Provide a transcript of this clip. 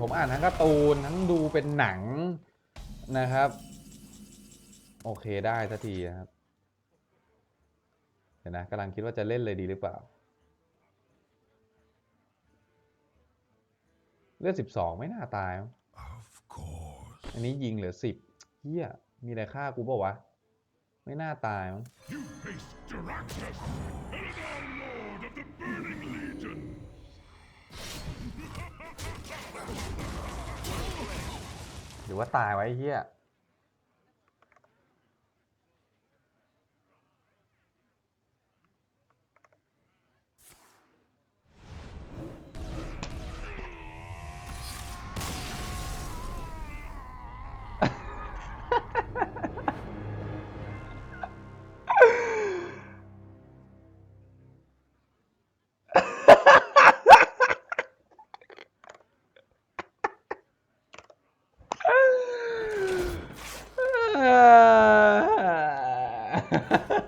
ผมอ่านทั้งการ์ตูนทั้งดูเป็นหนังนะครับ โอเคได้สักทีนะครับเดี๋ยวนะกำลังคิดว่าจะเล่นเลยดีหรือเปล่า เลือดสิบสองไม่น่าตายมั้ง Of course. อันนี้ยิงเหลือสิบเฮียมีอะไรฆ่ากูเปล่าวะ ไม่น่าตายมั้ง หรือว่าตายไว้เฮีย yeah.